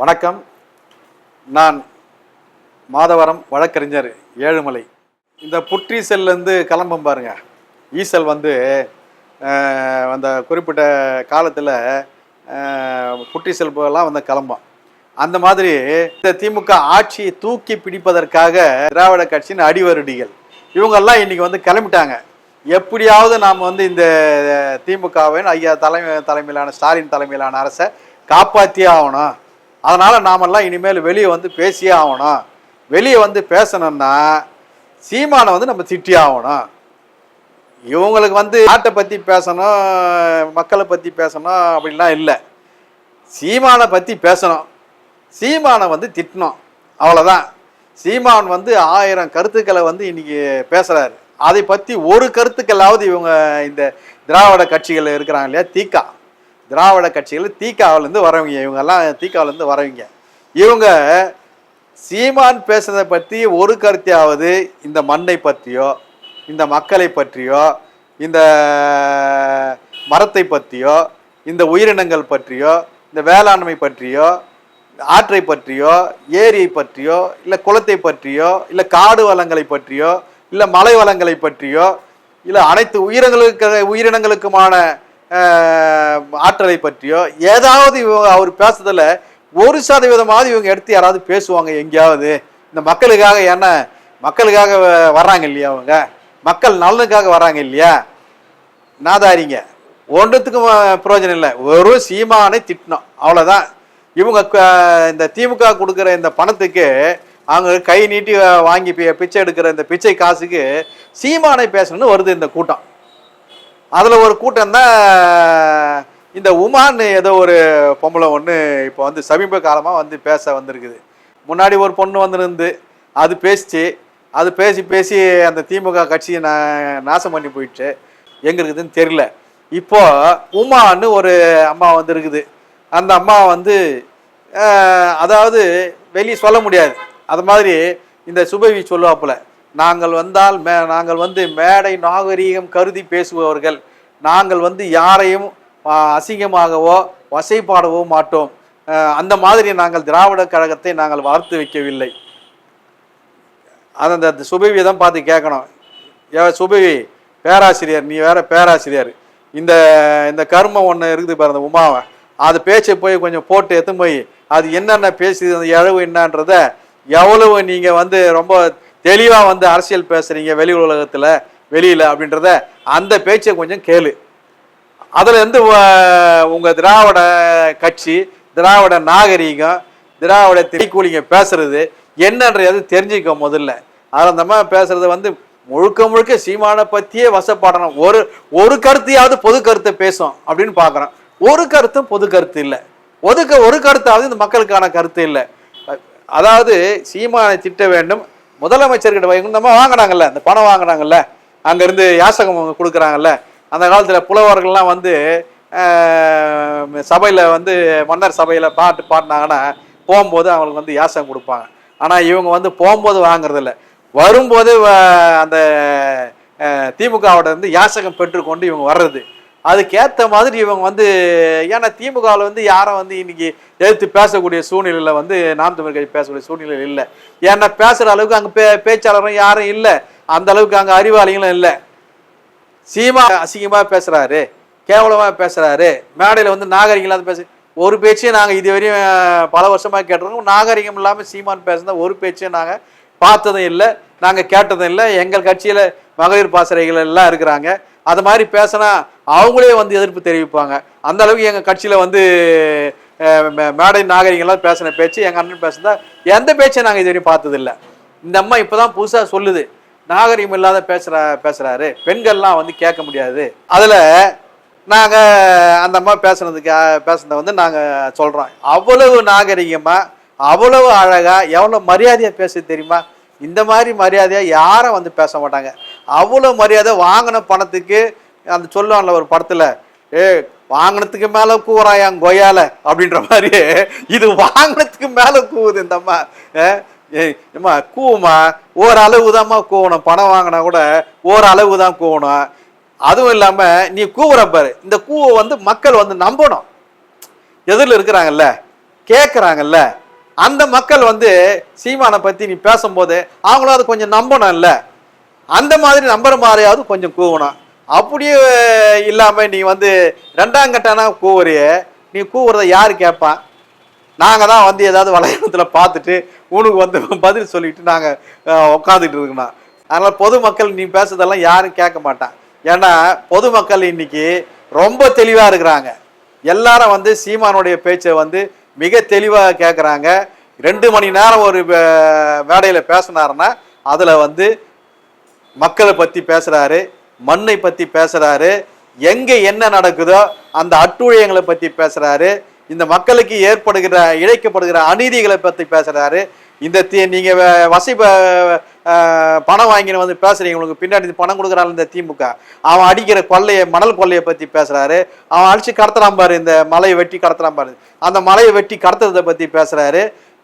வணக்கம். நான் மாதவரம் வழக்கறிஞர் ஏழுமலை. இந்த புற்றீசல்லேருந்து கிளம்பும் பாருங்க. ஈசல் வந்து அந்த குறிப்பிட்ட காலத்தில் புற்றீசல் போகலாம் வந்து கிளம்பும் அந்த மாதிரி இந்த திமுக ஆட்சியை தூக்கி பிடிப்பதற்காக திராவிட கட்சியின் அடிவருடிகள். இவங்கெல்லாம் இன்னைக்கு வந்து கிளம்பிட்டாங்க. எப்படியாவது நாம் வந்து இந்த திமுகவின் ஐயா தலைமை தலைமையிலான ஸ்டாலின் தலைமையிலான அரசை காப்பாற்றியே ஆகணும். அதனால் நாமெல்லாம் இனிமேல் வெளியே வந்து பேசியே ஆகணும். வெளியே வந்து பேசணும்னா சீமானை வந்து நம்ம திட்டி ஆகணும். இவங்களுக்கு வந்து நாட்டை பற்றி பேசணும் மக்களை பற்றி பேசணும் அப்படின்லாம் இல்லை. சீமானை பற்றி பேசணும். சீமானை வந்து திட்டணும். அவ்வளோதான் சீமான் வந்து ஆயிரம் கருத்துக்களை வந்து இன்னைக்கு பேசுகிறாரு அதை பற்றி ஒரு கருத்துக்களாவது இவங்க இந்த திராவிட கட்சிகள் இருக்கிறாங்க இல்லையா தீக்கா. திராவிட கட்சிகள் தீக்காவிலேருந்து வரவங்க இவங்கெல்லாம் தீக்காவிலேருந்து வரவங்க. இவங்க சீமான் பேசுறதை பற்றி ஒரு கருத்தையாவது இந்த மண்ணை பற்றியோ இந்த மக்களை பற்றியோ இந்த மரத்தை பற்றியோ இந்த உயிரினங்கள் பற்றியோ இந்த வேளாண்மை பற்றியோ ஆற்றை பற்றியோ ஏரியை பற்றியோ இல்லை குளத்தை பற்றியோ இல்லை காடு வளங்களை பற்றியோ இல்லை மலை வளங்களை பற்றியோ இல்லை அனைத்து உயிரினங்களுக்கு உயிரினங்களுக்குமான ஆற்றலை பற்றியோ ஏதாவது இவங்க அவர் பேசுறதுல ஒரு சதவீதமாவது இவங்க எடுத்து யாராவது பேசுவாங்க எங்கேயாவது. இந்த மக்களுக்காக என்ன? மக்களுக்காக வர்றாங்க இல்லையா அவங்க? மக்கள் நலனுக்காக வர்றாங்க இல்லையா? நாதாரிங்க. ஒன்றுத்துக்கும் பிரயோஜனம் இல்லை. ஒரு சீமானை திட்டணும். அவ்வளோதான் இவங்க க- இந்த திமுக கொடுக்குற இந்த பணத்துக்கு அவங்க கை நீட்டி வாங்கி பிச்சை எடுக்கிற இந்த பிச்சை காசுக்கு சீமானை பேசணும்னு வருது இந்த கூட்டம். அதில் ஒரு கூட்டம் தான் இந்த உமான்னு ஏதோ ஒரு பொம்பளை ஒன்று இப்போ வந்து சமீப காலமாக வந்து பேச வந்திருக்குது. முன்னாடி ஒரு பொண்ணு வந்துருந்து அது பேசிச்சு. அது பேசி பேசி அந்த திமுக கட்சியை நான் நாசம் பண்ணி போயிடுச்சு. எங்கே இருக்குதுன்னு தெரியல. இப்போ உமான்னு ஒரு அம்மா வந்துருக்குது. அந்த அம்மா வந்து அதாவது வெளியே சொல்ல முடியாது. அது மாதிரி இந்த சுபவி சொல்லுவாப்புல நாங்கள் வந்தால் மே நாங்கள் வந்து மேடை நாகரீகம் கருதி பேசுபவர்கள். நாங்கள் வந்து யாரையும் அசிங்கமாகவோ வசைப்பாடவோ மாட்டோம். அந்த மாதிரி நாங்கள் திராவிட கழகத்தை நாங்கள் வார்த்து வைக்கவில்லை. அந்த அந்த சுபவியை தான் பார்த்து கேட்கணும். ஏ சுபவி பேராசிரியர் நீ வேற பேராசிரியர். இந்த இந்த கர்மம் ஒன்று இருக்குது பாரு அந்த உமாவை. அது பேச்சை போய் கொஞ்சம் போட்டு எடுத்து போய் அது என்னென்ன பேசுது அந்த இழவு என்னன்றத எவ்வளவு நீங்கள் வந்து ரொம்ப தெளிவாக வந்து அரசியல் பேசுகிறீங்க வெளி உலகத்தில் வெளியில் அப்படின்றத அந்த பேச்சை கொஞ்சம் கேளு. அதில் இருந்து உங்கள் திராவிட கட்சி திராவிட நாகரீகம் திராவிட திரைக்கூலிங்க பேசுறது என்னன்றது தெரிஞ்சுக்க முதல்ல. அதில் அந்த மாதிரி பேசுறது வந்து முழுக்க முழுக்க சீமானை பற்றியே வசப்படணும். ஒரு ஒரு கருத்தையாவது பொது கருத்தை பேசும் அப்படின்னு பார்க்குறோம் ஒரு கருத்தும் பொது கருத்து இல்லை. ஒதுக்க ஒரு கருத்தாவது இந்த மக்களுக்கான கருத்து இல்லை. அதாவது சீமானை திட்ட வேண்டும் முதலமைச்சர்கிட்ட வைக்கணும் நம்ம வாங்கினாங்கல்ல இந்த பணம் வாங்கினாங்கல்ல அங்கேருந்து யாசகம் கொடுக்குறாங்கல்ல அந்த காலத்தில் புலவர்கள்லாம் வந்து சபையில் வந்து மன்னர் சபையில் பாட்டு பாடினாங்கன்னா போகும்போது அவங்களுக்கு வந்து யாசகம் கொடுப்பாங்க. ஆனால் இவங்க வந்து போகும்போது வாங்குறதில்ல. வரும்போது வ- அந்த திமுகவோட இருந்து யாசகம் பெற்றுக்கொண்டு இவங்க வர்றது. அதுக்கேற்ற மாதிரி இவங்க வந்து ஏன்னா திமுகவில் வந்து யாரும் வந்து இன்னைக்கு எதிர்த்து பேசக்கூடிய சூழ்நிலையில் வந்து நாம் தமிழ் கட்சி பேசக்கூடிய சூழ்நிலை இல்லை. ஏன்னா பேசுகிற அளவுக்கு அங்கே பே பேச்சாளரும் யாரும் இல்லை. அந்த அளவுக்கு அங்கே அறிவாளிகளும் இல்லை. சீமா அசிங்கமாக பேசுகிறாரு கேவலமாக பேசுகிறாரு மேடையில் வந்து நாகரிகம் பேசு பேச ஒரு பேச்சையும் நாங்கள் இது வரையும் பல வருஷமாக கேட்டிருக்கோம். நாகரிகம் இல்லாமல் சீமான் பேசுனா ஒரு பேச்சையும் நாங்கள் பார்த்ததும் இல்லை. நாங்கள் கேட்டதும் இல்லை. எங்கள் கட்சியில் மகளிர் பாசறைகள் எல்லாம் இருக்கிறாங்க. அது மாதிரி பேசினா அவங்களே வந்து எதிர்ப்பு தெரிவிப்பாங்க. அந்த அளவுக்கு எங்கள் கட்சியில் வந்து மே- மேடை நாகரிகம்லாம் பேசின பேச்சு எங்கள் அண்ணன் பேசுனதா எந்த பேச்சையும் நாங்கள் இது வரையும் பார்த்ததில்ல. இந்த அம்மா இப்போ தான் புதுசாக சொல்லுது. நாகரிகம் இல்லாத பேசுகிறா பேசுகிறாரு பெண்கள்லாம் வந்து கேட்க முடியாது. அதில் நாங்கள் அந்த அம்மா பேசுனதுக்கு பேசுனதை வந்து நாங்கள் சொல்கிறோம் அவ்வளவு நாகரிகமாக அவ்வளவு அழகாக எவ்வளோ மரியாதையாக பேச தெரியுமா? இந்த மாதிரி மரியாதையாக யாரும் வந்து பேச மாட்டாங்க. அவ்வளோ மரியாதை வாங்கின பணத்துக்கு அந்த சொல்லுவான்ல ஒரு படத்தில் ஏ வாங்கினதுக்கு மேலே கூறான் கொய்யால அப்படின்ற மாதிரி இது வாங்கினத்துக்கு மேலே கூவுது இந்த அம்மா. ஏம்மா அம்மா கூவுமா ஓரளவு தான்மா கூவணும். பணம் வாங்கினா கூட ஓரளவு தான் கூவணும். அதுவும் இல்லாமல் நீ கூவுற பாரு. இந்த கூவை வந்து மக்கள் வந்து நம்பணும். எதிரில் இருக்கிறாங்கல்ல கேட்குறாங்கல்ல அந்த மக்கள் வந்து சீமானை பற்றி நீ பேசும்போது அவங்களும் அதை கொஞ்சம் நம்பணும்ல. அந்த மாதிரி நம்புற மாதிரியாவது கொஞ்சம் கூவணும். அப்படியே இல்லாமல் நீ வந்து ரெண்டாம் கட்டானா கூவுறிய. நீ கூவுறத யார் கேட்பான் நாங்கள் தான் வந்து ஏதாவது வலையத்தில் பார்த்துட்டு உனக்கு வந்து பதில் சொல்லிட்டு நாங்கள் உட்காந்துட்டு இருக்கணும் அதனால் பொதுமக்கள் நீ பேசுறதெல்லாம் யாரும் கேட்க மாட்டான் ஏன்னா பொதுமக்கள் இன்னைக்கு ரொம்ப தெளிவாக இருக்கிறாங்க. எல்லாரும் வந்து சீமானுடைய பேச்சை வந்து மிக தெளிவாக கேட்குறாங்க ரெண்டு மணி நேரம் ஒரு மேடையில் பேசினாருன்னா அதில் வந்து மக்களை பற்றி பேசுகிறாரு மண்ணை பற்றி பேசுகிறாரு எங்கே என்ன நடக்குதோ அந்த அட்டுழியங்களை பற்றி பேசுகிறாரு இந்த மக்களுக்கு ஏற்படுகிற இழைக்கப்படுகிற அநீதிகளை பற்றி பேசுகிறாரு இந்த தீ நீங்கள் வசி பணம் வாங்கின்னு வந்து பேசுகிறீங்க உங்களுக்கு பின்னாடி பணம் கொடுக்குறாள் இந்த திமுக. அவன் அடிக்கிற கொள்ளையை மணல் கொள்ளையை பற்றி பேசுகிறாரு அவன் அழிச்சு கடத்துறான் பாரு இந்த மலையை வெட்டி கடத்துறான் பாரு. அந்த மலையை வெட்டி கடத்துறதை பற்றி பேசுகிறாரு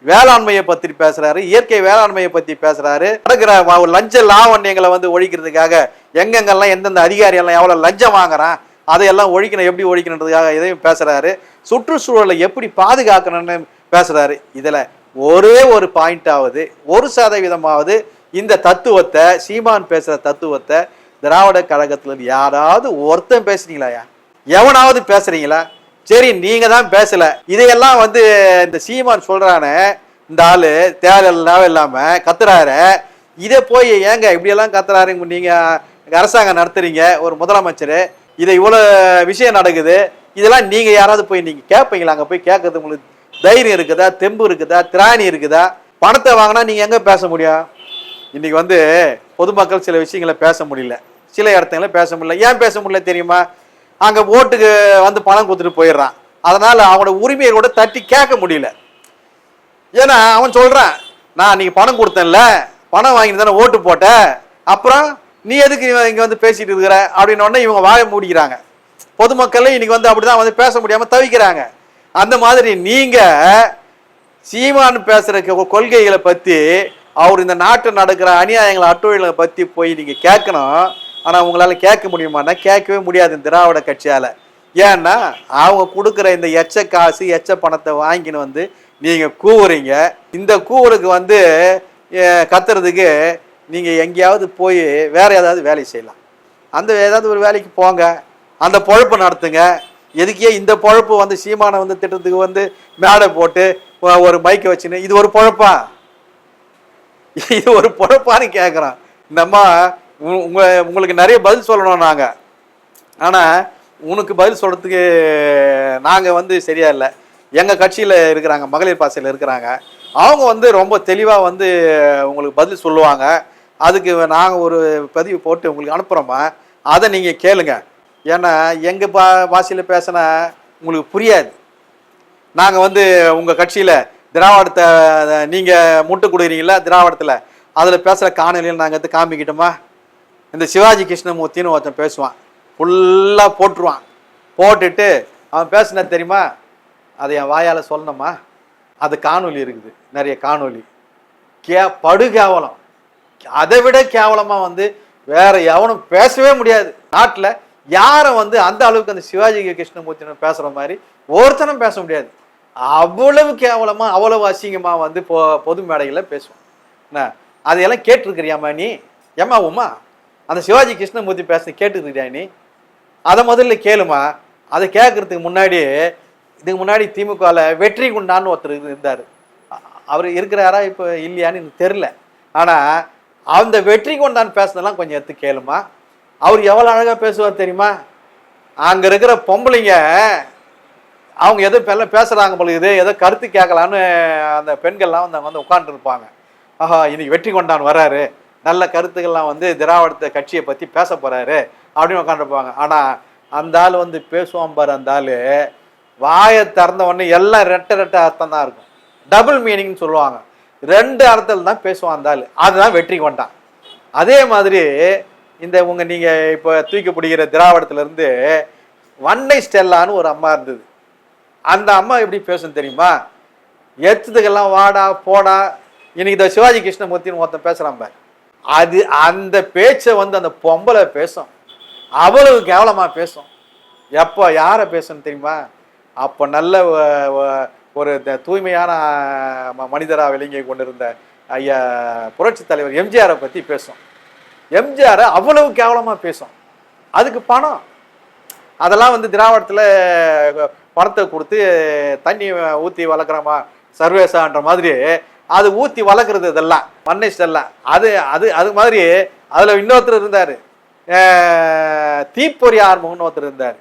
வேளாண்மையை பற்றி பேசுறாரு இயற்கை வேளாண்மையை பற்றி பேசுறாரு. நடக்கிற லஞ்ச லாவண்யங்களை வந்து ஒழிக்கிறதுக்காக எங்கெங்கெல்லாம் எந்தெந்த அதிகாரி எல்லாம் எவ்வளோ லஞ்சம் வாங்குறான் அதையெல்லாம் ஒழிக்கணும் எப்படி ஒழிக்கணுன்றதுக்காக இதையும் பேசுறாரு. சுற்றுச்சூழலை எப்படி பாதுகாக்கணும்னு பேசுறாரு. இதுல ஒரே ஒரு பாயிண்டாவது ஒரு சதவீதமாவது இந்த தத்துவத்தை சீமான் பேசுற தத்துவத்தை திராவிட கழகத்துல இருந்து யாராவது ஒருத்தன் பேசுறீங்களாயா எவனாவது பேசுறீங்களா? சரி நீங்க தான் பேசல. இதையெல்லாம் வந்து இந்த சீமான் சொல்றானே இந்த ஆளு தேவையில்லாம இல்லாம கத்துறாரு. இதை போய் ஏங்க இப்படியெல்லாம் கத்துறாரு? நீங்க அரசாங்கம் நடத்துறீங்க ஒரு முதலமைச்சர். இதை இவ்வளோ விஷயம் நடக்குது. இதெல்லாம் நீங்க யாராவது போய் நீங்க கேட்பீங்களா அங்க போய் கேட்கறது உங்களுக்கு தைரியம் இருக்குதா? தெம்பு இருக்குதா? திராணி இருக்குதா? பணத்தை வாங்கினா நீங்க எங்க பேச முடியும்? இன்னைக்கு வந்து பொதுமக்கள் சில விஷயங்களை பேச முடியல. சில இடத்துல பேச முடியல. ஏன் பேச முடியல தெரியுமா? அங்கே ஓட்டுக்கு வந்து பணம் கொடுத்துட்டு போயிடுறான். அதனால் அவனோட உரிமையை கூட தட்டி கேட்க முடியல. ஏன்னா அவன் சொல்கிறான் நான் நீங்க பணம் கொடுத்தேன்ல பணம் வாங்கிட்டு தானே ஓட்டு போட்ட. அப்புறம் நீ எதுக்கு இவன் இங்கே வந்து பேசிட்டு இருக்கிற? அப்படின்னு உடனே இவங்க வாய மூடிக்கிறாங்க. பொதுமக்களே இன்னைக்கு வந்து அப்படிதான் வந்து பேச முடியாமல் தவிக்கிறாங்க. அந்த மாதிரி நீங்கள் சீமான் பேசுகிற கொள்கைகளை பற்றி அவர் இந்த நாட்டில் நடக்கிற அநியாயங்களை அட்டுழிகளை பற்றி போய் நீங்கள் கேட்கணும். ஆனால் உங்களால் கேட்க முடியுமான்னா கேட்கவே முடியாது இந்த திராவிட கட்சியால். ஏன்னா அவங்க கொடுக்குற இந்த எச்ச காசு எச்ச பணத்தை வாங்கின்னு வந்து நீங்கள் கூவுறீங்க. இந்த கூவுறதுக்கு வந்து கத்துறதுக்கு நீங்கள் எங்கேயாவது போய் வேற ஏதாவது வேலை செய்யலாம். அந்த ஏதாவது ஒரு வேலைக்கு போங்க. அந்த பொழப்பு நடத்துங்க. எதுக்கே இந்த பொழப்பு வந்து சீமானை வந்து திட்டத்துக்கு வந்து மேடை போட்டு ஒரு மைக்கை வச்சுன்னு இது ஒரு பொழப்பா? இது ஒரு பொழப்பான்னு கேட்குறான் நம்ம உங்க உங்களுக்கு நிறைய பதில் சொல்லணும் நாங்கள் ஆனால் உனக்கு பதில் சொல்கிறதுக்கு நாங்கள் வந்து சரியா இல்லை. எங்கள் கட்சியில் இருக்கிறாங்க மகளிர் பாசையில் இருக்கிறாங்க. அவங்க வந்து ரொம்ப தெளிவாக வந்து உங்களுக்கு பதில் சொல்லுவாங்க. அதுக்கு நாங்கள் ஒரு பதிவு போட்டு உங்களுக்கு அனுப்புகிறோமா அதை நீங்கள் கேளுங்க. ஏன்னா எங்கள் பா பாஷையில் பேசினா உங்களுக்கு புரியாது. நாங்கள் வந்து உங்கள் கட்சியில் திராவிடத்தை நீங்கள் முட்டு கொடுக்குறீங்களா திராவிடத்தில். அதில் பேசுகிற காணொலியில் நாங்கள் எடுத்து காமிக்கிட்டோமா? இந்த சிவாஜி கிருஷ்ணமூர்த்தின்னு ஒருத்தன் பேசுவான். ஃபுல்லாக போட்டுருவான். போட்டுட்டு அவன் பேசுனா தெரியுமா? அதை என் வாயால் சொல்லணுமா? அது காணொலி இருக்குது. நிறைய காணொலி கே படு கேவலம். அதை விட கேவலமாக வந்து வேற எவனும் பேசவே முடியாது. நாட்டில் யாரை வந்து அந்த அளவுக்கு அந்த சிவாஜி கிருஷ்ணமூர்த்தி பேசுகிற மாதிரி ஒருத்தனும் பேச முடியாது. அவ்வளவு கேவலமாக அவ்வளவு அசிங்கமாக வந்து பொ பொது மேடைகளில் பேசுவான். என்ன? அதையெல்லாம் கேட்டிருக்கிறியாம்மா நீ? ஏம்மா உமா? அந்த சிவாஜி கிருஷ்ணமூர்த்தி பேச கேட்டுருக்கிறியா நீ? அதை முதல்ல கேளுமா? அதை கேட்கறதுக்கு முன்னாடி இதுக்கு முன்னாடி திமுகவில் வெற்றி குண்டான்னு ஒருத்தர் இருந்தார். அவர் இருக்கிறாரா இப்போ இல்லையான்னு எனக்கு தெரில ஆனால் அந்த வெற்றி கொண்டான் பேசுனதெல்லாம் கொஞ்சம் எடுத்து கேளுமா? அவர் எவ்வளோ அழகாக பேசுவார் தெரியுமா? அங்கே இருக்கிற பொம்பளைங்க அவங்க எதோ பெல்ல பேசுகிறாங்க போல இது ஏதோ கருத்து கேட்கலான்னு அந்த பெண்கள்லாம் வந்து அவங்க வந்து உட்காந்துருப்பாங்க ஆஹா இன்னைக்கு வெற்றி கொண்டான் வராரு நல்ல கருத்துக்கள்லாம் வந்து திராவிடத்தை கட்சியை பற்றி பேச போகிறாரு அப்படின்னு உட்காந்துருப்பாங்க ஆனால் அந்த ஆள் வந்து பேசுவான் பாரு அந்த ஆள். வாயை திறந்த உடனே எல்லாம் ரெட்டை ரெட்டை அர்த்தம் தான் இருக்கும். டபுள் மீனிங்னு சொல்லுவாங்க. ரெண்டு அர்த்தத்தில் தான் பேசுவான் அந்த ஆள். அதுதான் வெற்றி கொண்டான் அதே மாதிரி இந்த உங்கள் நீங்கள் இப்போ தூக்கி பிடிக்கிற திராவிடத்துலேருந்து வன்னை ஸ்டெல்லான்னு ஒரு அம்மா இருந்தது. அந்த அம்மா எப்படி பேசும் தெரியுமா? எத்துக்கெல்லாம் வாடா போடா. இன்னைக்கு இந்த சிவாஜி கிருஷ்ணமூர்த்தின்னு ஒருத்தன் பேசுகிறான் பாரு. அது அந்த பேச்சை வந்து அந்த பொம்பளை பேசும். அவ்வளவு கேவலமாக பேசும். எப்போ யாரை பேசணும் தெரியுமா? அப்போ நல்ல ஒரு த- தூய்மையான ம- விளங்கி கொண்டிருந்த ஐயா புரட்சி தலைவர் எம்ஜிஆரை பற்றி பேசும். எம்ஜிஆரை அவ்வளவு கேவலமாக பேசும். அதுக்கு பணம். அதெல்லாம் வந்து திராவிடத்தில் பணத்தை கொடுத்து தண்ணி ஊற்றி வளர்க்குறோமா? சர்வேசான்ற மாதிரி அது ஊற்றி வளர்க்குறது இதெல்லாம் மண்ணை இதெல்லாம் அது அது அது மாதிரி அதில் இன்னொருத்தர் இருந்தார். தீப்பொறி ஆரம்பம்னு ஒருத்தர் இருந்தார்.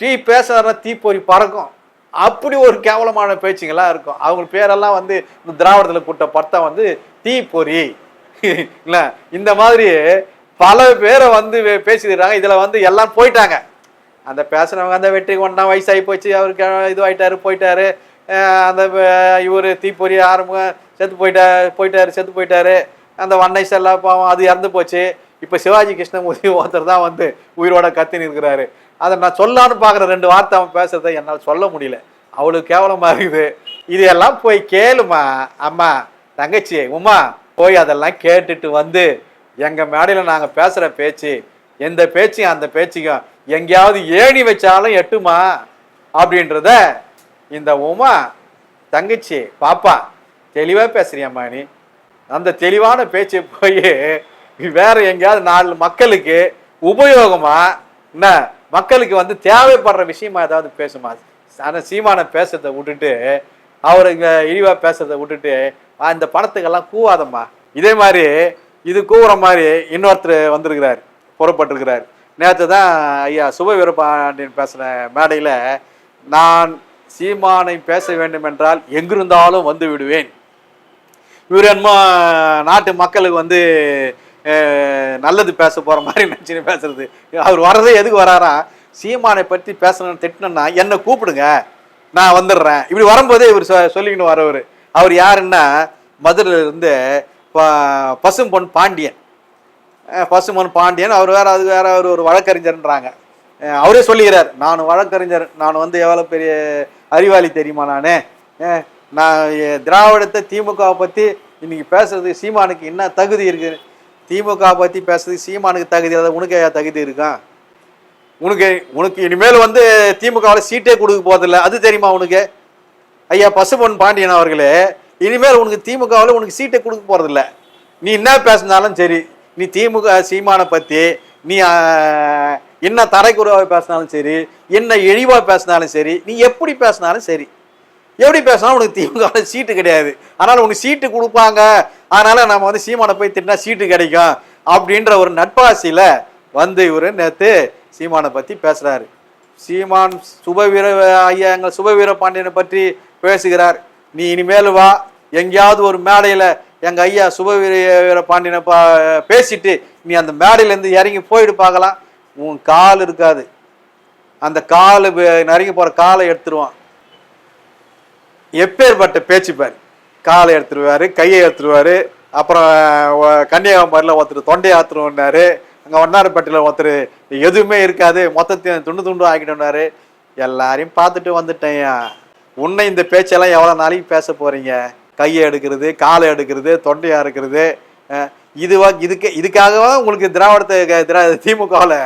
டீ பேசுறதுனா தீப்பொறி பறக்கும். அப்படி ஒரு கேவலமான பேச்சுங்களாக இருக்கும். அவங்க பேரெல்லாம் வந்து இந்த திராவிடத்தில் கூட்ட பட்டம் வந்து தீப்பொறி. இல்லை இந்த மாதிரி பல பேரை வந்து பேசிடுறாங்க இதில் வந்து எல்லாம் போயிட்டாங்க. அந்த பேசுனவங்க அந்த வெற்றி கொண்டா வயசாகி போச்சு. அவருக்கு இதுவாயிட்டாரு போயிட்டாரு. அந்த இவர் தீப்பொறி ஆரம்பம் செத்து போயிட்டா போயிட்டாரு செத்து போயிட்டாரு. அந்த வண்ணை செல்லா பாவம் அது இறந்து போச்சு. இப்போ சிவாஜி கிருஷ்ணமூர்த்தி ஒருத்தர் தான் வந்து உயிரோட கத்தின்னு இருக்கிறாரு அதை நான் சொல்லான்னு பார்க்குற ரெண்டு வார்த்தை அவன் பேசுறதை என்னால் சொல்ல முடியல. அவ்வளோ கேவலமாக இருக்குது. இதையெல்லாம் போய் கேளுமா? அம்மா தங்கச்சி உமா போய் அதெல்லாம் கேட்டுட்டு வந்து எங்கள் மேடையில் நாங்கள் பேசுகிற பேச்சு எந்த பேச்சையும் அந்த பேச்சுக்கும் எங்கேயாவது ஏணி வச்சாலும் எட்டுமா? அப்படின்றத இந்த உமா தங்கச்சி பாப்பா தெளிவாக பேசுறியம்மா நீ அந்த தெளிவான பேச்சை போய் வேற எங்கேயாவது நாலு மக்களுக்கு உபயோகமா? என்ன மக்களுக்கு வந்து தேவைப்படுற விஷயமா ஏதாவது பேசுமா? ஆனால் சீமானை பேசுறதை விட்டுட்டு அவர் இங்கே இழிவாக பேசுறதை விட்டுட்டு இந்த பணத்துக்கெல்லாம் கூவாதம்மா. இதே மாதிரி இது கூவுற மாதிரி இன்னொருத்தர் வந்திருக்கிறார் புறப்பட்டிருக்கிறார். நேற்று தான் ஐயா சுப வீரபாண்டியன் பேசுகிற மேடையில் நான் சீமானை பேச வேண்டும் என்றால் எங்கிருந்தாலும் வந்து விடுவேன். இவர் என்னமோ நாட்டு மக்களுக்கு வந்து நல்லது பேச போகிற மாதிரி நினச்சின்னு பேசுறது. அவர் வர்றதே எதுக்கு வராரா? சீமானை பற்றி பேசணும்னு திட்டினா என்னை கூப்பிடுங்க நான் வந்துடுறேன். இப்படி வரும்போதே இவர் சொ சொல்லிக்கின்னு வரவர் அவர். யாருன்னா மதுரையிலேருந்து பசும்பொன் பாண்டியன். பசுமன் பாண்டியன் அவர் வேற அது வேற அவர் ஒரு வழக்கறிஞர்ன்றாங்க. அவரே சொல்லிக்கிறார் நான் வழக்கறிஞர் நான் வந்து எவ்வளோ பெரிய அறிவாளி தெரியுமா நான்? நான் திராவிடத்தை திமுகவை பற்றி இன்னைக்கு பேசுறது சீமானுக்கு என்ன தகுதி இருக்கு? திமுகவை பற்றி பேசுறதுக்கு சீமானுக்கு தகுதி இல்லாத உனக்கு தகுதி இருக்கான் உனக்கு உனக்கு இனிமேல் வந்து திமுகவில் சீட்டே கொடுக்க போதில்ல அது தெரியுமா உனக்கு? ஐயா பசுபொன் பாண்டியன் அவர்களே இனிமேல் உனக்கு திமுகவில் உனக்கு சீட்டை கொடுக்க போகிறதில்ல நீ என்ன பேசினாலும் சரி நீ திமுக சீமானை பற்றி நீ என்ன தரைக்குறவாக பேசினாலும் சரி என்ன இழிவாக பேசினாலும் சரி நீ எப்படி பேசினாலும் சரி. எப்படி பேசினாலும் உனக்கு திமுக சீட்டு கிடையாது. அதனால் உனக்கு சீட்டு கொடுப்பாங்க. அதனால் நம்ம வந்து சீமானை போய் திட்டினா சீட்டு கிடைக்கும் அப்படின்ற ஒரு நட்பாசியில் வந்து இவர் நேற்று சீமானை பற்றி பேசுகிறாரு சீமான் சுபவீர ஐயா எங்கள் சுபவீர பாண்டியனை பற்றி பேசுகிறார். நீ இனிமேல் வா. எங்கேயாவது ஒரு மேடையில் எங்கள் ஐயா சுபவீர வீர பாண்டியனை பா பேசிட்டு நீ அந்த மேடையிலேருந்து இறங்கி போயிட்டு பார்க்கலாம். உன் கால் இருக்காது. அந்த கால் நறுங்கி போகிற காலை எடுத்துருவான். எப்பேற்பட்ட பேச்சு பாரு. காலை எடுத்துருவாரு கையை எடுத்துருவாரு அப்புறம் கன்னியாகுமரியில் ஒருத்தர் தொண்டையை ஆத்துருவாரு அங்கே வண்ணாரப்பட்டியில் ஒருத்தர் எதுவுமே இருக்காது மொத்தத்தையும் துண்டு துண்டு ஆக்கிட்டோம்னாரு எல்லாரையும் பார்த்துட்டு வந்துட்டேன்யா உன்னை இந்த பேச்செல்லாம் எவ்வளோ நாளைக்கு பேச போகிறீங்க கையை எடுக்கிறது காலை எடுக்கிறது தொண்டையாக இருக்கிறது இதுவா இதுக்கு இதுக்காகவா உங்களுக்கு திராவிடத்தை திரா திமுகவில்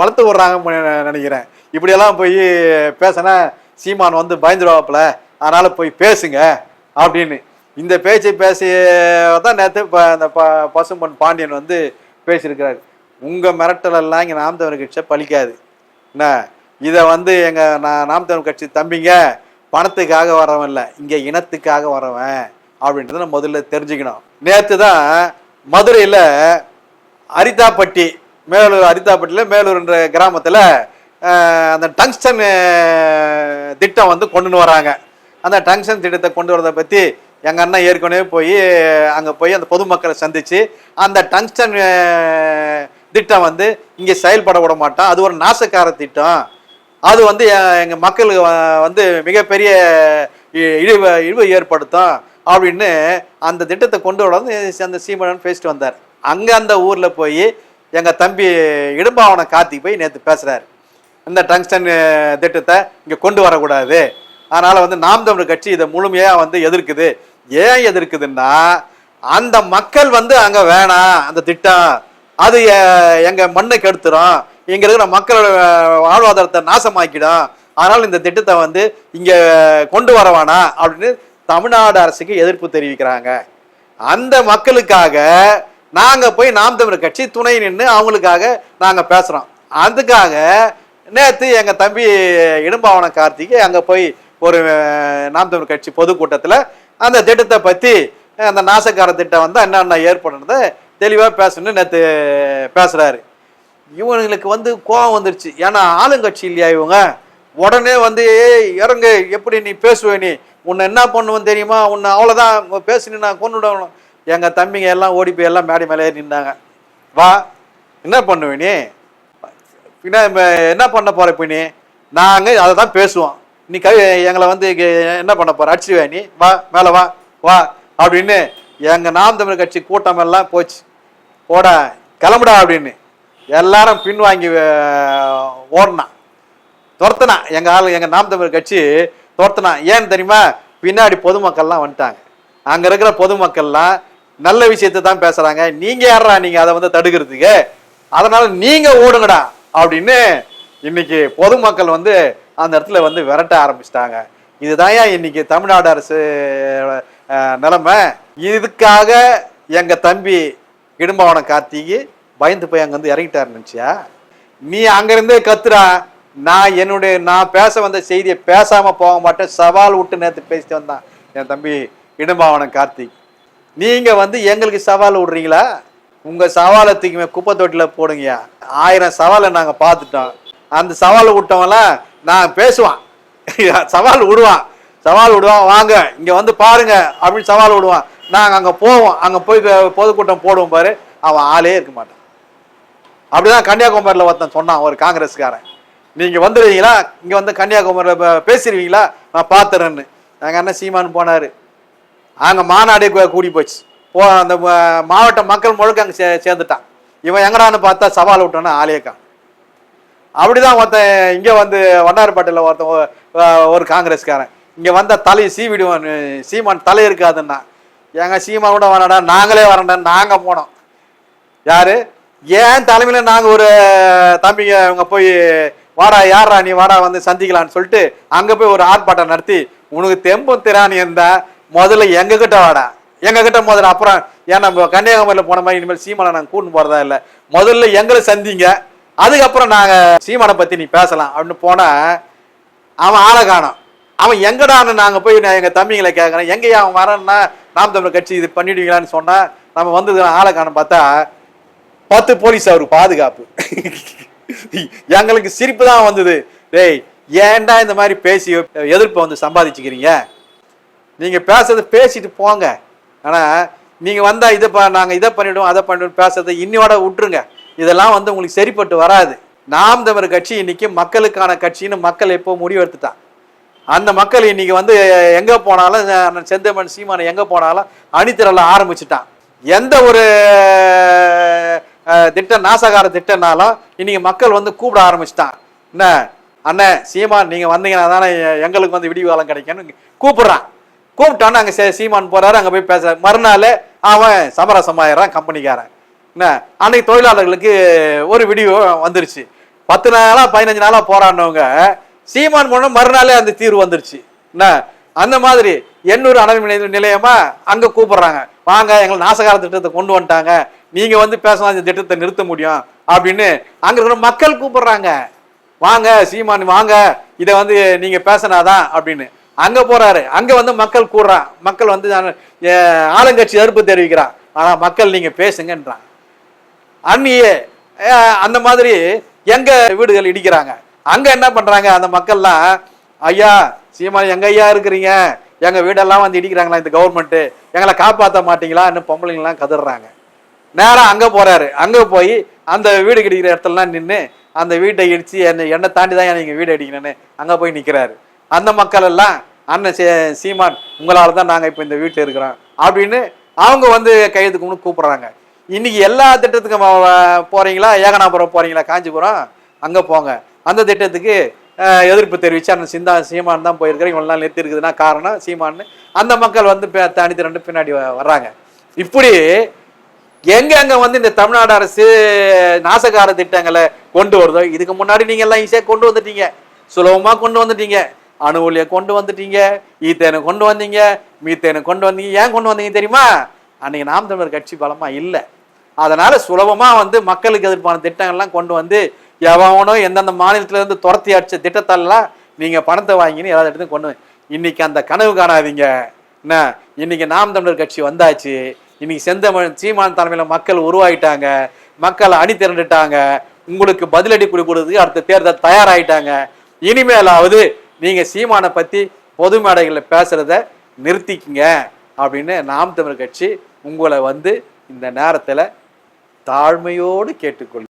வளர்த்து விட்றாங்கன்னு நினைக்கிறேன். இப்படியெல்லாம் போய் பேசினா சீமான் வந்து பயந்துருவாப்புல. அதனால் போய் பேசுங்க அப்படின்னு. இந்த பேச்சை பேசி தான் நேற்று இப்போ அந்த ப பசும்பொன் பாண்டியன் வந்து பேசியிருக்கிறார். உங்கள் மிரட்டலெல்லாம் இங்கே நாம் தமிழ் கட்சியை பழிக்காது. என்ன? இதை வந்து எங்கள் நான் நாம் தமிழ் கட்சி தம்பிங்க பணத்துக்காக வரவன் இல்லை இங்கே இனத்துக்காக வரவன் அப்படின்றத நம்ம முதல்ல தெரிஞ்சுக்கணும். நேற்று தான் மதுரையில் அரிதாப்பட்டி மேலூர் அரிதாப்பட்டியில் மேலூர்ன்ற கிராமத்தில் அந்த டங்ஸ்டன் திட்டம் வந்து கொண்டுன்னு வராங்க. அந்த டங்ஸ்டன் திட்டத்தை கொண்டு வரதை பற்றி எங்கள் அண்ணன் ஏற்கனவே போய் அங்கே போய் அந்த பொதுமக்களை சந்தித்து அந்த டங்ஸ்டன் திட்டம் வந்து இங்கே செயல்பட விட மாட்டோம் அது ஒரு நாசக்கார திட்டம். அது வந்து எங்கள் மக்களுக்கு வந்து மிகப்பெரிய இ- இழிவு இழிவு ஏற்படுத்தும். அப்படின்னு அந்த திட்டத்தை கொண்டு வந்து அந்த சீமனன் பேசிட்டு வந்தார். அங்கே அந்த ஊரில் போய் எங்கள் தம்பி இடும்பாவனை கார்த்திக் போய் நேற்று பேசுகிறார் இந்த டங்ஸ்டன் திட்டத்தை இங்கே கொண்டு வரக்கூடாது. அதனால் வந்து நாம் தமிழ் கட்சி இதை முழுமையாக வந்து எதிர்க்குது. ஏன் எதிர்க்குதுன்னா அந்த மக்கள் வந்து அங்கே வேணாம் அந்த திட்டம். அது எங்கள் மண்ணை கெடுத்துரும். இங்கே இருக்கிற மக்களோட வாழ்வாதாரத்தை நாசமாக்கிடும். அதனால் இந்த திட்டத்தை வந்து இங்கே கொண்டு வரவானா அப்படின்னு தமிழ்நாடு அரசுக்கு எதிர்ப்பு தெரிவிக்கிறாங்க. அந்த மக்களுக்காக நாங்கள் போய் நாம் தமிழர் கட்சி துணை நின்று அவங்களுக்காக நாங்கள் பேசுகிறோம் அதுக்காக நேற்று எங்கள் தம்பி இடும்பாவன கார்த்திகை அங்கே போய் ஒரு நாம் தமிழர் கட்சி பொதுக்கூட்டத்தில் அந்த திட்டத்தை பற்றி அந்த நாசக்கார திட்டம் வந்து என்னென்ன ஏற்படுறத தெளிவாக பேசணும்னு நேற்று பேசுகிறாரு இவனுங்களுக்கு வந்து கோபம் வந்துருச்சு. ஏன்னா ஆளுங்கட்சி இல்லையா இவங்க? உடனே வந்து இறங்கு. எப்படி நீ பேசுவே நீ? உன்னை என்ன பண்ணுவேன்னு தெரியுமா? உன்னை அவ்வளோதான் பேசினு நான் கொண்டு விடணும் எங்கள் தம்பிங்க எல்லாம் ஓடி போய் எல்லாம் மேடை மேலே ஏறி நின்றாங்க வா என்ன பண்ணுவே நீ? பின்ன என்ன பண்ண போகிற இப்போ நீ? நாங்கள் அதை தான் பேசுவோம். நீ கை எங்களை வந்து என்ன பண்ண போகிற அடிச்சுவே நீ? வா மேலே வா வா அப்படின்னு எங்கள் நாம் தமிழ் கட்சி கூட்டம் எல்லாம் போச்சு. போட கிளம்புடா அப்படின்னு எல்லாரும் பின்வாங்கி வாங்கி ஓடுனான் துரத்துனான் எங்கள் ஆள் எங்கள் நாம் தமிழ் கட்சி துரத்துனான் ஏன்னு தெரியுமா? பின்னாடி பொதுமக்கள்லாம் வந்துட்டாங்க. அங்கே இருக்கிற பொதுமக்கள்லாம் நல்ல விஷயத்தை தான் பேசுகிறாங்க நீங்கள் யாரா நீங்கள் அதை வந்து தடுக்கிறதுக்கு. அதனால நீங்கள் ஓடுங்கடா அப்படின்னு இன்னைக்கு பொதுமக்கள் வந்து அந்த இடத்துல வந்து விரட்ட ஆரம்பிச்சிட்டாங்க. இதுதான் இன்னைக்கு தமிழ்நாடு அரசு நிலைமை? இதுக்காக எங்கள் தம்பி இடும்பாவன கார்த்திகை பயந்து போய் அங்கே வந்து இறங்கிட்டாரு நினச்சியா? நீ அங்கேருந்தே கத்துறா நான் என்னுடைய நான் பேச வந்த செய்தியை பேசாமல் போக மாட்டேன். சவால் விட்டு நேற்று பேசிட்டு வந்தான் என் தம்பி இடும்பாவனம் கார்த்திக். நீங்கள் வந்து எங்களுக்கு சவால் விடுறீங்களா? உங்கள் சவாலை தூக்கிமே குப்பை தொட்டியில் போடுங்கயா ஆயிரம் சவாலை நாங்கள் பார்த்துட்டோம். அந்த சவால் விட்டவன்லாம் நான் பேசுவான். சவால் விடுவான். சவால் விடுவான். வாங்க இங்கே வந்து பாருங்க அப்படின்னு சவால் விடுவான். நாங்கள் அங்கே போவோம். அங்கே போய் பொதுக்கூட்டம் போடுவோம் பாரு. அவன் ஆளே இருக்க மாட்டான். அப்படிதான் கன்னியாகுமரியில் ஒருத்தன் சொன்னான் ஒரு காங்கிரஸ்காரன். நீங்கள் வந்துடுவீங்களா இங்கே வந்து கன்னியாகுமரியில் பேசிடுவீங்களா நான் பார்த்துறேன்னு எங்க அண்ணன் சீமான் போனார். அங்கே மாநாடே கூடி போச்சு. போ அந்த மாவட்ட மக்கள் முழுக்க அங்கே சே சேர்ந்துட்டான். இவன் எங்கடான்னு பார்த்தா சவால் விட்டோன்னா ஆலேக்கா அப்படிதான் ஒருத்தன் இங்கே வந்து வண்ணாரப்பேட்டையில் ஒருத்தன் ஒரு காங்கிரஸ்காரன். இங்கே வந்தால் தலையை சீவிடுவான். சீமான் தலை இருக்காதுன்னா. எங்கள் சீமான் கூட வரடா நாங்களே வரண்டா நாங்கள் போனோம். யார்? ஏன் தலைமையில் நாங்கள் ஒரு தம்பிங்க அவங்க போய் வாடா யாரா நீ? வாடா வந்து சந்திக்கலான்னு சொல்லிட்டு அங்கே போய் ஒரு ஆர்ப்பாட்டம் நடத்தி உனக்கு தெம்பும் திராணி இருந்தா முதல்ல எங்ககிட்ட வாடா. எங்ககிட்ட முதல்ல அப்புறம் ஏன் நம்ம கன்னியாகுமரியில் போன மாதிரி இனிமேல் சீமானை நாங்கள் கூட்டின்னு போகிறதா இல்லை. முதல்ல எங்களை சந்திங்க. அதுக்கப்புறம் நாங்கள் சீமானை பற்றி நீ பேசலாம். அப்படின்னு போனால் அவன் ஆளை காணும். அவன் எங்கடான்னு நாங்கள் போய் நான் எங்கள் தம்பிங்களை கேட்குறேன் எங்கேயா அவன் வரேன்னா நாம் தமிழர் கட்சி இது பண்ணிடுவீங்களான்னு சொன்னால் நம்ம வந்து ஆளை காணும் பார்த்தா பத்து போலீஸ் அவருக்கு பாதுகாப்பு. எங்களுக்கு சிரிப்பு தான் வந்தது. டேய் ஏன்டா இந்த மாதிரி பேசி எதிர்ப்பை வந்து சம்பாதிச்சுக்கிறீங்க? நீங்கள் பேசுறது பேசிட்டு போங்க. ஆனால் நீங்கள் வந்தால் இதை ப நாங்கள் இதை பண்ணிவிடுவோம் அதை பண்ணிவிடுவோம் பேசுறதை இன்னியோட விட்டுருங்க. இதெல்லாம் வந்து உங்களுக்கு சரிப்பட்டு வராது. நாம் தமிழர் கட்சி இன்னைக்கு மக்களுக்கான கட்சின்னு மக்கள் எப்போ முடிவெடுத்துட்டான்? அந்த மக்கள் இன்னைக்கு வந்து எங்கே போனாலும் செந்தமன் சீமானை எங்கே போனாலும் அணித்திரல ஆரம்பிச்சுட்டான். எந்த ஒரு திட்ட திட்டம் நாசகார திட்டம்னாலும் இன்னைக்கு மக்கள் வந்து கூப்பிட ஆரம்பிச்சிட்டான் என்ன? அண்ணன் சீமான் நீங்கள் வந்தீங்கன்னா தானே எங்களுக்கு வந்து விடிவு காலம் கிடைக்கும்னு கூப்பிட்றான். கூப்பிட்டான்னு அங்கே சே- சீமான் போகிறாரு அங்கே போய் பேச மறுநாள் அவன் சமரசமாயிடுறான் கம்பெனிக்காரன். என்ன? அன்னைக்கு தொழிலாளர்களுக்கு ஒரு விடிவு வந்துருச்சு. பத்து நாளாக பதினஞ்சு நாளாக போராடினவங்க சீமான் போன மறுநாளே அந்த தீர்வு வந்துருச்சு. என்ன? அந்த மாதிரி எண்ணூறு அனல் மின் நிலைய- நிலையமா அங்க கூப்பிடுறாங்க. வாங்க எங்களை நாசகார திட்டத்தை கொண்டு வந்துட்டாங்க. நீங்க வந்து பேசலாம் இந்த திட்டத்தை நிறுத்த முடியும் அப்படின்னு அங்க இருக்கிற மக்கள் கூப்பிடுறாங்க. வாங்க சீமான் வாங்க இதை வந்து நீங்க பேசினாதான் அப்படின்னு. அங்க போறாரு. அங்க வந்து மக்கள் கூடுறான் மக்கள் வந்து நான், ஆளுங்கட்சி எதிர்ப்பு தெரிவிக்கிறான் ஆனா மக்கள் நீங்க பேசுங்கன்றான் அண்ணியே அந்த மாதிரி எங்க வீடுகள் இடிக்கிறாங்க. அங்க என்ன பண்றாங்க அந்த மக்கள்லாம்? ஐயா சீமான் எங்க ஐயா இருக்கிறீங்க? எங்க வீடெல்லாம் வந்து இடிக்கிறாங்களா இந்த கவர்மெண்ட் எங்களை காப்பாற்ற மாட்டீங்களான்னு பொம்பளைங்களாம் கதறாங்க. நேராக அங்கே போகிறாரு அங்கே போய் அந்த வீடு கிடைக்கிற இடத்துலலாம் நின்று அந்த வீட்டை இடிச்சு என்ன என்னை தாண்டி தான் நீங்க வீடு அடிக்கணும்னு அங்கே போய் நிற்கிறாரு அந்த மக்கள் எல்லாம் அண்ணன் சே சீமான் உங்களால் தான் நாங்கள் இப்போ இந்த வீட்டில் இருக்கிறோம். அப்படின்னு அவங்க வந்து கையெழுத்து கும்பிட்டு இன்னைக்கு எல்லா திட்டத்துக்கும் போகிறீங்களா ஏகனாபுரம் போகிறீங்களா காஞ்சிபுரம்? அங்கே போங்க. அந்த திட்டத்துக்கு எதிர்ப்பு தெரிவித்து அண்ணன் சிந்தா சீமான் தான் போயிருக்கிறேன் இவங்களாம் நிறுத்தி இருக்குதுன்னா காரணம் சீமான்னு. அந்த மக்கள் வந்து பே- தனித்து ரெண்டு பின்னாடி வர்றாங்க. இப்படி எங்க அங்க வந்து இந்த தமிழ்நாடு அரசு நாசகார திட்டங்களை கொண்டு வருதோ இதுக்கு முன்னாடி நீங்க எல்லாம் ஈஸியா கொண்டு வந்துட்டீங்க. சுலபமாக கொண்டு வந்துட்டீங்க. அணு ஒளியை கொண்டு வந்துட்டீங்க. ஈத்தேனை கொண்டு வந்தீங்க. மீத்தேனை கொண்டு வந்தீங்க. ஏன் கொண்டு வந்தீங்க தெரியுமா? அன்னைக்கு நாம் தமிழர் கட்சி பலமா இல்லை. அதனால சுலபமா வந்து மக்களுக்கு எதிர்ப்பான திட்டங்கள்லாம் கொண்டு வந்து எவனோ எந்தெந்த மாநிலத்துல இருந்து துரத்தி அடிச்ச திட்டத்தெல்லாம் நீங்க பணத்தை வாங்கின்னு ஏதாவது எடுத்து கொண்டு வந்து- இன்னைக்கு அந்த கனவு காணாதீங்க. என்ன? இன்னைக்கு நாம் தமிழர் கட்சி வந்தாச்சு. இன்னைக்கு செந்தமிழ் சீமான் தலைமையில் மக்கள் உருவாயிட்டாங்க. மக்கள் அணி திரண்டுட்டாங்க. உங்களுக்கு பதிலடி கொடுக்கறதுக்கு அடுத்த தேர்தல் தயாராகிட்டாங்க இனிமேலாவது நீங்கள் சீமானை பற்றி பொது மேடைகளில் பேசுகிறத நிறுத்திக்கங்க அப்படின்னு நாம் தமிழ் கட்சி உங்களை வந்து இந்த நேரத்தில் தாழ்மையோடு கேட்டுக்கொள்